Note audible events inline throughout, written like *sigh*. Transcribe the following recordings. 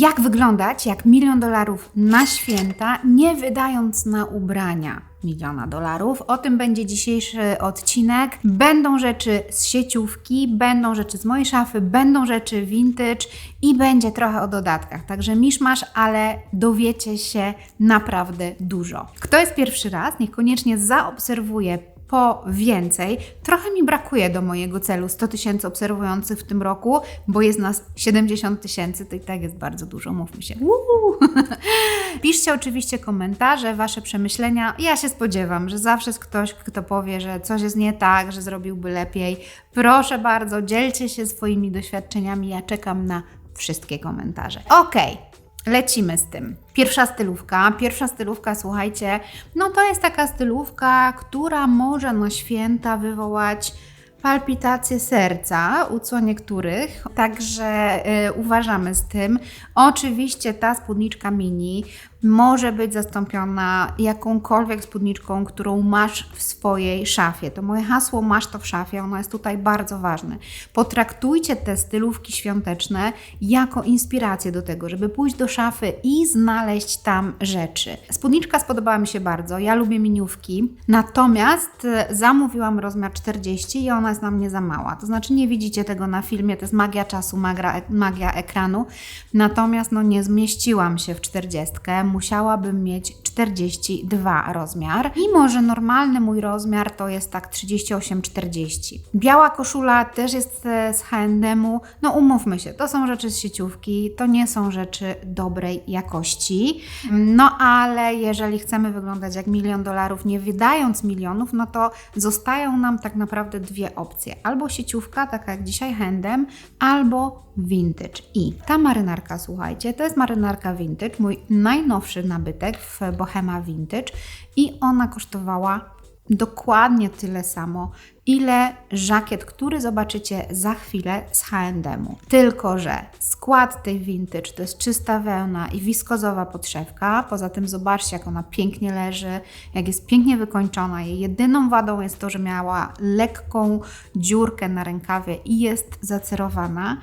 Jak wyglądać jak milion dolarów na święta, nie wydając na ubrania miliona dolarów. O tym będzie dzisiejszy odcinek. Będą rzeczy z sieciówki, będą rzeczy z mojej szafy, będą rzeczy vintage i będzie trochę o dodatkach. Także miszmasz, ale dowiecie się naprawdę dużo. Kto jest pierwszy raz, niech koniecznie zaobserwuje po więcej. Trochę mi brakuje do mojego celu 100 tysięcy obserwujących w tym roku, bo jest nas 70 tysięcy, to i tak jest bardzo dużo, mówmy się. *laughs* Piszcie oczywiście komentarze, Wasze przemyślenia. Ja się spodziewam, że zawsze jest ktoś, kto powie, że coś jest nie tak, że zrobiłby lepiej. Proszę bardzo, dzielcie się swoimi doświadczeniami. Ja czekam na wszystkie komentarze. Okej. Okay. Lecimy z tym. Pierwsza stylówka. Pierwsza stylówka, słuchajcie, no to jest taka stylówka, która może na święta wywołać palpitacje serca u co niektórych, także y, uważamy z tym. Oczywiście ta spódniczka mini może być zastąpiona jakąkolwiek spódniczką, którą masz w swojej szafie. To moje hasło masz to w szafie, ono jest tutaj bardzo ważne. Potraktujcie te stylówki świąteczne jako inspirację do tego, żeby pójść do szafy i znaleźć tam rzeczy. Spódniczka spodobała mi się bardzo, ja lubię miniówki, natomiast e, zamówiłam rozmiar 40 i ona jest na mnie za mała. To znaczy nie widzicie tego na filmie, to jest magia czasu, magia, magia ekranu, natomiast no nie zmieściłam się w 40 musiałabym mieć 42 rozmiar i może normalny mój rozmiar to jest tak 38-40. Biała koszula też jest e, z H&M-u, no umówmy się, to są rzeczy z sieciówki, to nie są rzeczy dobrej jakości, no ale jeżeli chcemy wyglądać jak milion dolarów, nie wydając milionów, no to zostają nam tak naprawdę dwie opcje, albo sieciówka, taka jak dzisiaj H&M, albo vintage. I ta marynarka, słuchajcie, to jest marynarka vintage, mój najnowszy nabytek w Bohema Vintage i ona kosztowała dokładnie tyle samo, ile żakiet, który zobaczycie za chwilę z H&M-u. Tylko, że skład tej vintage to jest czysta wełna i wiskozowa podszewka. Poza tym zobaczcie, jak ona pięknie leży, jak jest pięknie wykończona. Jej jedyną wadą jest to, że miała lekką dziurkę na rękawie i jest zacerowana.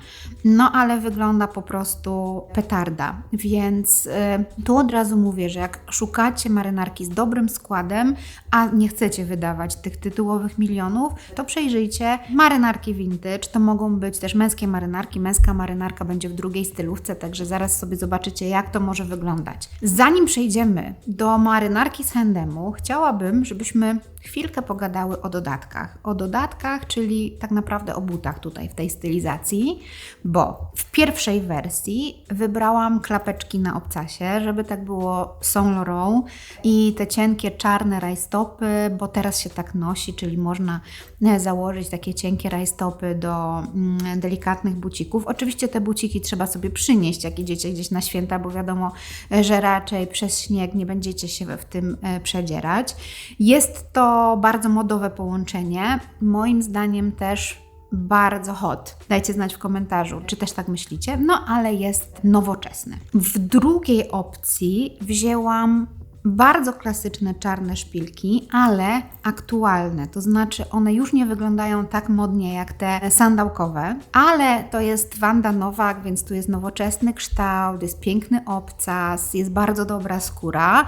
No, ale wygląda po prostu petarda. Więc yy, tu od razu mówię, że jak szukacie marynarki z dobrym składem, a nie chcecie wydawać tych tytułowych milionów, to przejrzyjcie marynarki vintage. To mogą być też męskie marynarki. Męska marynarka będzie w drugiej stylówce, także zaraz sobie zobaczycie, jak to może wyglądać. Zanim przejdziemy do marynarki z H&M-u, chciałabym, żebyśmy chwilkę pogadały o dodatkach. O dodatkach, czyli tak naprawdę o butach tutaj w tej stylizacji, bo w pierwszej wersji wybrałam klapeczki na obcasie, żeby tak było Saint Laurent i te cienkie czarne rajstopy, bo teraz się tak nosi, czyli można e, założyć takie cienkie rajstopy do mm, delikatnych bucików. Oczywiście te buciki trzeba sobie przynieść, jak idziecie gdzieś na święta, bo wiadomo, e, że raczej przez śnieg nie będziecie się w tym e, przedzierać. Jest to bardzo modowe połączenie. Moim zdaniem też bardzo hot. Dajcie znać w komentarzu, czy też tak myślicie. No, ale jest nowoczesne. W drugiej opcji wzięłam bardzo klasyczne czarne szpilki, ale aktualne, to znaczy one już nie wyglądają tak modnie jak te sandałkowe, ale to jest Wanda Nowak, więc tu jest nowoczesny kształt, jest piękny obcas, jest bardzo dobra skóra.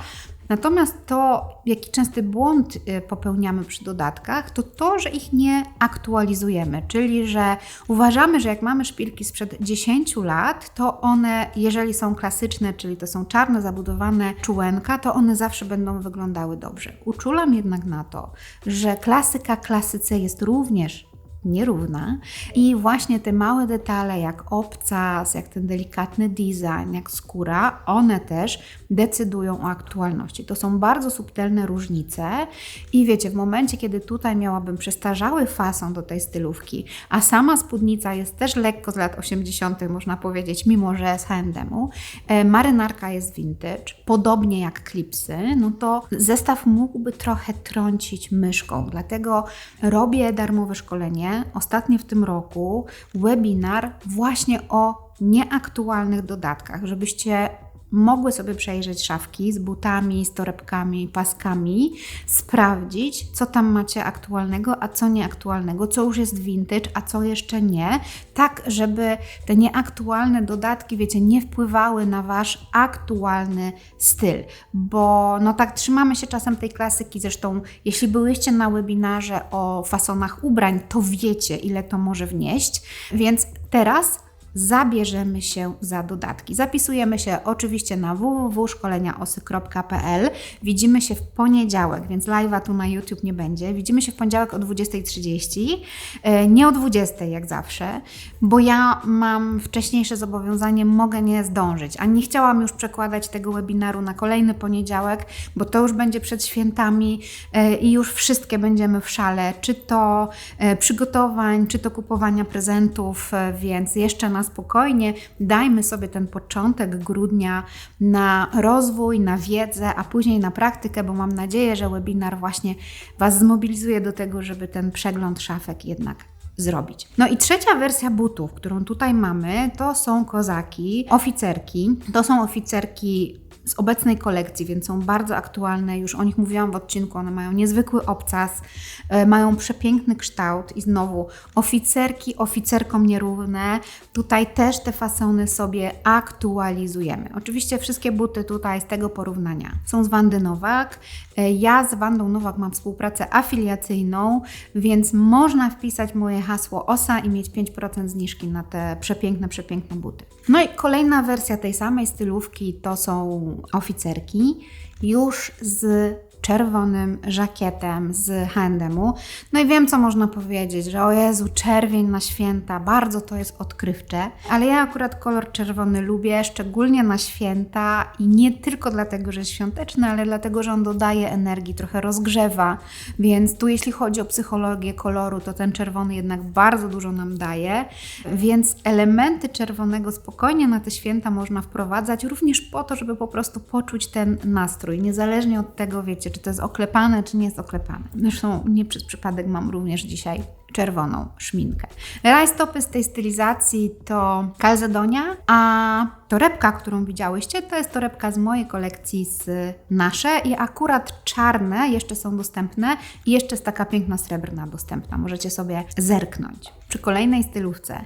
Natomiast to, jaki częsty błąd y, popełniamy przy dodatkach, to to, że ich nie aktualizujemy, czyli że uważamy, że jak mamy szpilki sprzed 10 lat, to one, jeżeli są klasyczne, czyli to są czarne, zabudowane czułenka, to one zawsze będą wyglądały dobrze. Uczulam jednak na to, że klasyka klasyce jest również nierówna i właśnie te małe detale jak obcas, jak ten delikatny design, jak skóra, one też decydują o aktualności. To są bardzo subtelne różnice i wiecie, w momencie, kiedy tutaj miałabym przestarzały fason do tej stylówki, a sama spódnica jest też lekko z lat 80., można powiedzieć, mimo że z H&M-u, e, marynarka jest vintage, podobnie jak klipsy, no to zestaw mógłby trochę trącić myszką, dlatego robię darmowe szkolenie ostatnio w tym roku webinar właśnie o nieaktualnych dodatkach, żebyście mogły sobie przejrzeć szafki z butami, z torebkami, paskami, sprawdzić, co tam macie aktualnego, a co nieaktualnego, co już jest vintage, a co jeszcze nie, tak żeby te nieaktualne dodatki, wiecie, nie wpływały na wasz aktualny styl, bo no tak trzymamy się czasem tej klasyki, zresztą jeśli byłyście na webinarze o fasonach ubrań, to wiecie, ile to może wnieść, więc teraz zabierzemy się za dodatki. Zapisujemy się oczywiście na www.szkoleniaosy.pl. Widzimy się w poniedziałek, więc live'a tu na YouTube nie będzie. Widzimy się w poniedziałek o 20.30, e, nie o 20.00 jak zawsze, bo ja mam wcześniejsze zobowiązanie, mogę nie zdążyć, a nie chciałam już przekładać tego webinaru na kolejny poniedziałek, bo to już będzie przed świętami e, i już wszystkie będziemy w szale, czy to e, przygotowań, czy to kupowania prezentów, więc jeszcze na spokojnie, dajmy sobie ten początek grudnia na rozwój, na wiedzę, a później na praktykę, bo mam nadzieję, że webinar właśnie Was zmobilizuje do tego, żeby ten przegląd szafek jednak zrobić. No i trzecia wersja butów, którą tutaj mamy, to są kozaki, oficerki. To są oficerki z obecnej kolekcji, więc są bardzo aktualne. Już o nich mówiłam w odcinku. One mają niezwykły obcas, e, mają przepiękny kształt i znowu oficerki oficerkom nierówne. Tutaj też te fasony sobie aktualizujemy. Oczywiście wszystkie buty tutaj z tego porównania są z Wandy Nowak. E, ja z Wandą Nowak mam współpracę afiliacyjną, więc można wpisać moje hasło OSA i mieć 5% zniżki na te przepiękne, przepiękne buty. No i kolejna wersja tej samej stylówki to są oficerki już z czerwonym żakietem z handemu. No i wiem, co można powiedzieć, że o Jezu, czerwień na święta, bardzo to jest odkrywcze, ale ja akurat kolor czerwony lubię, szczególnie na święta i nie tylko dlatego, że jest świąteczny, ale dlatego, że on dodaje energii, trochę rozgrzewa, więc tu jeśli chodzi o psychologię koloru, to ten czerwony jednak bardzo dużo nam daje, więc elementy czerwonego spokojnie na te święta można wprowadzać, również po to, żeby po prostu poczuć ten nastrój, niezależnie od tego, wiecie, czy to jest oklepane, czy nie jest oklepane. Zresztą nie przez przypadek mam również dzisiaj czerwoną szminkę. Rajstopy z tej stylizacji to Calzedonia, a torebka, którą widziałyście, to jest torebka z mojej kolekcji z nasze i akurat czarne jeszcze są dostępne i jeszcze jest taka piękna srebrna dostępna. Możecie sobie zerknąć. Przy kolejnej stylówce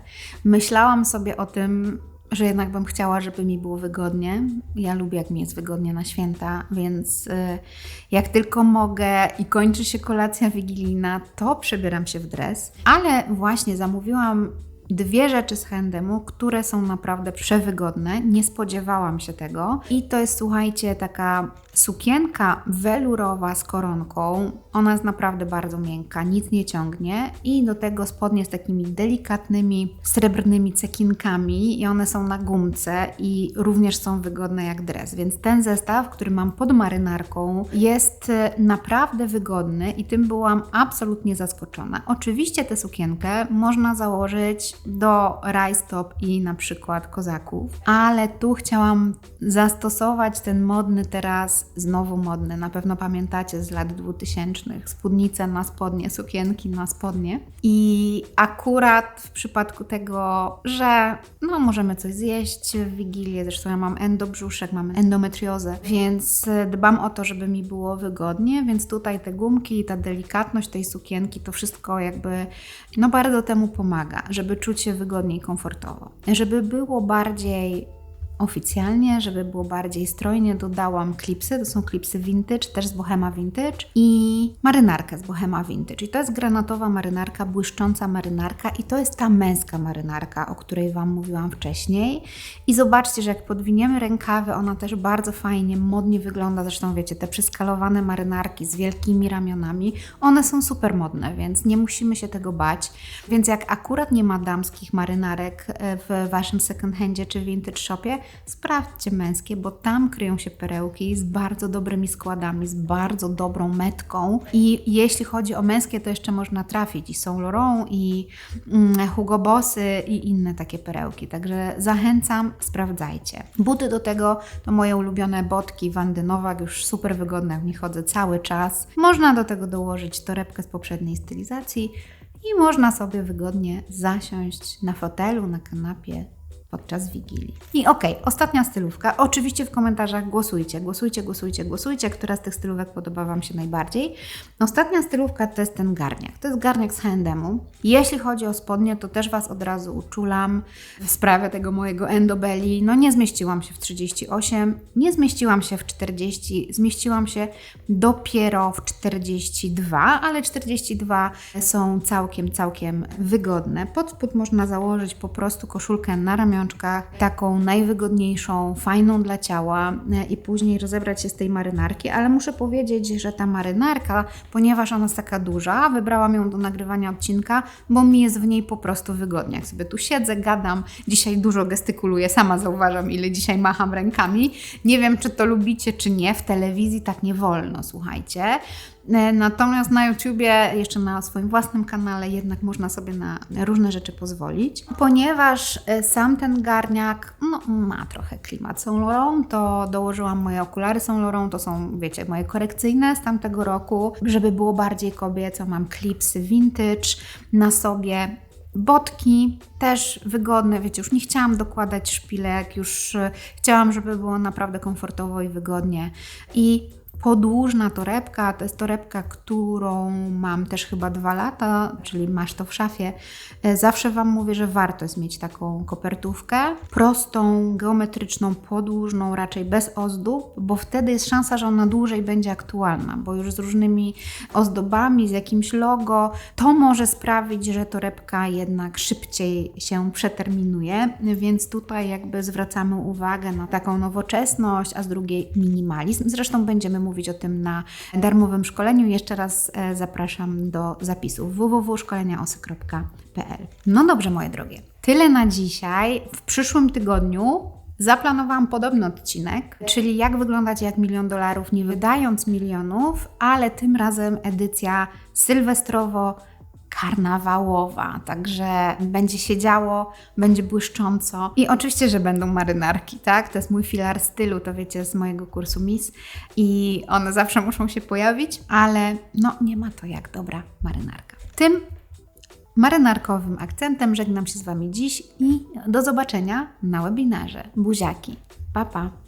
myślałam sobie o tym, że jednak bym chciała, żeby mi było wygodnie. Ja lubię, jak mi jest wygodnie na święta, więc y, jak tylko mogę i kończy się kolacja wigilijna, to przebieram się w dres. Ale właśnie zamówiłam dwie rzeczy z Handemu, które są naprawdę przewygodne. Nie spodziewałam się tego. I to jest, słuchajcie, taka sukienka welurowa z koronką. Ona jest naprawdę bardzo miękka, nic nie ciągnie. I do tego spodnie z takimi delikatnymi, srebrnymi cekinkami. I one są na gumce i również są wygodne jak dres. Więc ten zestaw, który mam pod marynarką, jest e, naprawdę wygodny i tym byłam absolutnie zaskoczona. Oczywiście tę sukienkę można założyć do rajstop i na przykład kozaków, ale tu chciałam zastosować ten modny teraz, znowu modny, na pewno pamiętacie z lat 2000, spódnice na spodnie, sukienki na spodnie. I akurat w przypadku tego, że no możemy coś zjeść w Wigilię, zresztą ja mam endobrzuszek, mam endometriozę, więc dbam o to, żeby mi było wygodnie, więc tutaj te gumki, ta delikatność tej sukienki, to wszystko jakby no bardzo temu pomaga, żeby czuć się wygodniej, komfortowo. Żeby było bardziej oficjalnie, żeby było bardziej strojnie, dodałam klipsy. To są klipsy vintage, też z Bohema Vintage i marynarkę z Bohema Vintage. I to jest granatowa marynarka, błyszcząca marynarka i to jest ta męska marynarka, o której Wam mówiłam wcześniej. I zobaczcie, że jak podwiniemy rękawy, ona też bardzo fajnie, modnie wygląda. Zresztą wiecie, te przyskalowane marynarki z wielkimi ramionami, one są super modne, więc nie musimy się tego bać. Więc jak akurat nie ma damskich marynarek e, w Waszym second handzie czy vintage shopie, sprawdźcie męskie, bo tam kryją się perełki z bardzo dobrymi składami, z bardzo dobrą metką. I jeśli chodzi o męskie, to jeszcze można trafić i Saint Laurent, i mm, Hugo Bossy, i inne takie perełki. Także zachęcam, sprawdzajcie. Buty do tego to moje ulubione botki Wandy Nowak, już super wygodne, w nich chodzę cały czas. Można do tego dołożyć torebkę z poprzedniej stylizacji i można sobie wygodnie zasiąść na fotelu, na kanapie podczas Wigilii. I okej, ostatnia stylówka. Oczywiście w komentarzach głosujcie, głosujcie, głosujcie, głosujcie, która z tych stylówek podoba Wam się najbardziej. Ostatnia stylówka to jest ten garniak. To jest garniak z H&M-u. Jeśli chodzi o spodnie, to też Was od razu uczulam w sprawie tego mojego endobelly. No nie zmieściłam się w 38, nie zmieściłam się w 40, zmieściłam się dopiero w 42, ale 42 są całkiem, całkiem wygodne. Pod spód można założyć po prostu koszulkę na taką najwygodniejszą, fajną dla ciała e, i później rozebrać się z tej marynarki, ale muszę powiedzieć, że ta marynarka, ponieważ ona jest taka duża, wybrałam ją do nagrywania odcinka, bo mi jest w niej po prostu wygodnie. Jak sobie tu siedzę, gadam, dzisiaj dużo gestykuluję, sama zauważam, ile dzisiaj macham rękami. Nie wiem, czy to lubicie, czy nie, w telewizji tak nie wolno, słuchajcie. E, Natomiast na YouTubie, jeszcze na swoim własnym kanale, jednak można sobie na różne rzeczy pozwolić. Ponieważ e, sam ten garniak no, ma trochę klimat Saint Laurent, to dołożyłam moje okulary Saint Laurent, to są, wiecie, moje korekcyjne z tamtego roku, żeby było bardziej kobieco. Mam klipsy vintage na sobie. Botki też wygodne, wiecie, już nie chciałam dokładać szpilek, już e, chciałam, żeby było naprawdę komfortowo i wygodnie. I podłużna torebka, to jest torebka, którą mam też chyba dwa lata, czyli masz to w szafie. E, Zawsze Wam mówię, że warto jest mieć taką kopertówkę, prostą, geometryczną, podłużną, raczej bez ozdób, bo wtedy jest szansa, że ona dłużej będzie aktualna, bo już z różnymi ozdobami, z jakimś logo, to może sprawić, że torebka jednak szybciej się przeterminuje, więc tutaj jakby zwracamy uwagę na taką nowoczesność, a z drugiej minimalizm. Zresztą będziemy mówić o tym na darmowym szkoleniu. Jeszcze raz e, zapraszam do zapisów www.szkoleniaosy.pl. No dobrze, moje drogie. Tyle na dzisiaj. W przyszłym tygodniu Zaplanowałam podobny odcinek, czyli jak wyglądać jak milion dolarów, nie wydając milionów, ale tym razem edycja sylwestrowo karnawałowa, także będzie się działo, będzie błyszcząco i oczywiście, że będą marynarki, tak? To jest mój filar stylu, to wiecie z mojego kursu Miss i one zawsze muszą się pojawić, ale no nie ma to jak dobra marynarka. Tym marynarkowym akcentem żegnam się z Wami dziś i do zobaczenia na webinarze. Buziaki. Pa, pa.